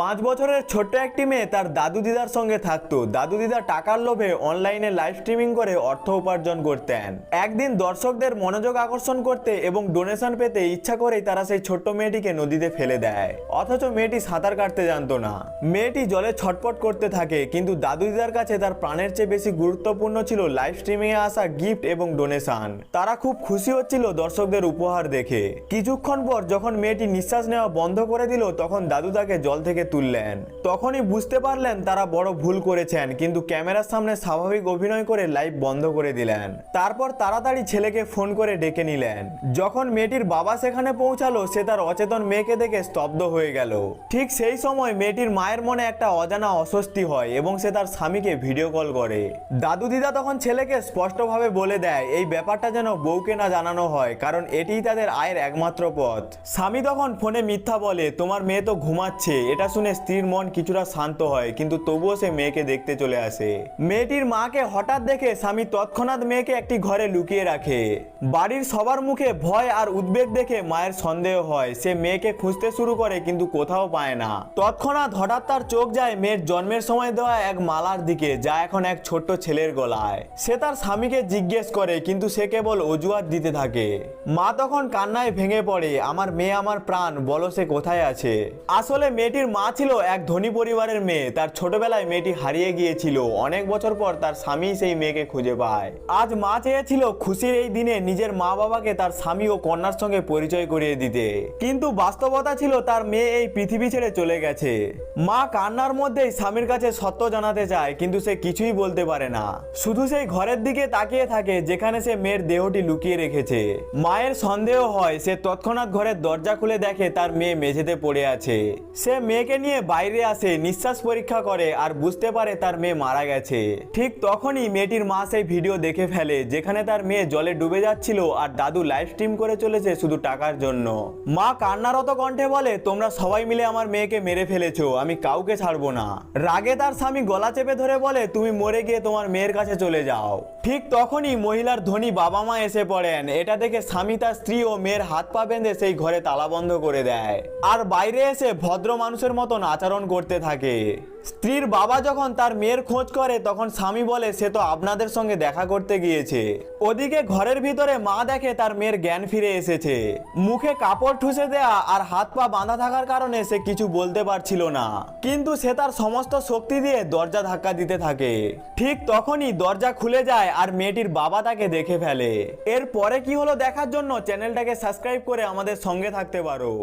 পাঁচ বছরের ছোট্ট একটি মেয়ে তার দাদু দিদার সঙ্গে থাকতো। দাদু দিদা টাকার লোভে অনলাইনে লাইভ স্ট্রিমিং করে অর্থ উপার্জন করতেন। একদিন দর্শকদের মনোযোগ আকর্ষণ করতে এবং ডোনেশন পেতে ইচ্ছা করেই তারা সেই ছোট্ট মেয়েটিকে নদীতে ফেলে দেয়। অথচ মেয়েটি সাঁতার কাটতে জানতো না। মেয়েটি জলে ছটপট করতে থাকে, কিন্তু দাদু দিদার কাছে তার প্রাণের চেয়ে বেশি গুরুত্বপূর্ণ ছিল লাইভ স্ট্রিমিং এ আসা গিফট এবং ডোনেশন। তারা খুব খুশি হচ্ছিল দর্শকদের উপহার দেখে। কিছুক্ষণ পর যখন মেয়েটি নিঃশ্বাস নেওয়া বন্ধ করে দিল, তখন দাদু তাকে জল থেকে তুললেন। তখনই বুঝতে পারলেন তারা বড় ভুল করেছেন, কিন্তু ক্যামেরার সামনে স্বাভাবিক অভিনয় করে লাইভ বন্ধ করে দিলেন। তারপর তাড়াতাড়ি ছেলেকে ফোন করে ডেকে নিলেন। যখন মেয়েটির বাবা সেখানে পৌঁছালো, সে তার অচেতন মেয়েকে দেখে স্তব্ধ হয়ে গেল। ঠিক সেই সময় মেয়েটির মায়ের মনে একটা অজানা অস্বস্তি হয় এবং সে তার স্বামীকে ভিডিও কল করে। দাদু দিদা তখন ছেলেকে স্পষ্টভাবে বলে দেয়, এই ব্যাপারটা যেন বউকে না জানানো হয়, কারণ এটিই তাদের আয়ের একমাত্র পথ। স্বামী তখন ফোনে মিথ্যা বলে, তোমার মেয়ে তো ঘুমাচ্ছে, এটা শুনে স্ত্রীর মন কিছুটা শান্ত হয়, কিন্তু তবুও সে মেয়েকে দেখতে চলে আসে। মেয়েটির মাকে হঠাৎ দেখে স্বামী তৎক্ষণাৎ মেয়েকে একটি ঘরে লুকিয়ে রাখে। বাড়ির সবার মুখে ভয় আর উদ্বেগ দেখে মায়ের সন্দেহ হয়, সে মেয়েকে খুঁজতে শুরু করে কিন্তু কোথাও পায় না। তৎক্ষণাৎ হঠাৎ তার চোখ যায় মেয়ের জন্মের সময় দেওয়া এক মালার দিকে, যা এখন এক ছোট্ট ছেলের গলায়। সে তার স্বামীকে জিজ্ঞেস করে, কিন্তু সে কেবল অজুহাত দিতে থাকে। মা তখন কান্নায় ভেঙে পড়ে, আমার মেয়ে, আমার প্রাণ, বলো সে কোথায় আছে? আসলে মেয়েটির মা ছিল এক ধনী পরিবারের মেয়ে। তার ছোটবেলায় মেয়েটি হারিয়ে গিয়েছিল। অনেক বছর পর তার স্বামী সেই মেয়েকে খুঁজে পায়। আজ মা চেয়েছিল খুশির এই দিনে নিজের মা বাবাকে তার স্বামী ও কন্যার সঙ্গে পরিচয় করিয়ে দিতে। কিন্তু বাস্তবতা ছিল তার মেয়ে এই পৃথিবী ছেড়ে চলে গেছে। মা কান্নার মধ্যেই স্বামীর কাছে সত্য জানাতে চায়, কিন্তু সে কিছুই বলতে পারে না। শুধু সেই ঘরের দিকে তাকিয়ে থাকে, যেখানে সে মেয়ের দেহটি লুকিয়ে রেখেছে। মায়ের সন্দেহ হয়, সে তৎক্ষণাৎ ঘরের দরজা খুলে দেখে তার মেয়ে মেঝেতে পড়ে আছে। সে মেয়েকে নিয়ে বাইরে আসে, নিঃশ্বাস পরীক্ষা করে আর বুঝতে পারে তার মেয়ে মারা গেছে। ঠিক তখনই মেয়েটির মা সেই ভিডিও দেখে ফেলে, যেখানে তার মেয়ে জলে ডুবে যাচ্ছিল আর দাদু লাইভ স্ট্রিম করে চলেছে শুধু টাকার জন্য। মা কান্নারত কণ্ঠে বলে, তোমরা সবাই মিলে আমার মেয়েকে মেরে ফেলেছো, আমি কাউকে ছাড়বো না। রাগে তার স্বামী গলা চেপে ধরে বলে, তুমি মরে গিয়ে তোমার মেয়ের কাছে চলে যাও। ঠিক তখনই মহিলার ধনী বাবা মা এসে পড়েন। এটা দেখে স্বামী তার স্ত্রী ও মেয়ের হাত পা বেঁধে সেই ঘরে তালা বন্ধ করে দেয়। আর বাইরে এসে ভদ্র মানুষের মতন আচরণ করতে থাকে। স্ত্রীর বাবা যখন তার মেয়ের খোঁজ করে, তখন স্বামী বলে, সে তো আপনাদের সঙ্গে দেখা করতে গিয়েছে। ওদিকে ঘরের ভিতরে মা দেখে তার মেয়ের জ্ঞান ফিরে এসেছে। মুখে কাপড় ঠুসে দেয়া আর হাত পা বাঁধা থাকার কারণে সে কিছু বলতে পারছিল না। কিন্তু সে তার সমস্ত শক্তি দিয়ে দরজা ধাক্কা দিতে থাকে। ঠিক তখনই দরজা খুলে যায় আর মেয়েটির বাবা তাকে দেখে ফেলে। এর পরে কি হলো দেখার জন্য চ্যানেলটাকে সাবস্ক্রাইব করে আমাদের সঙ্গে থাকতে পারো।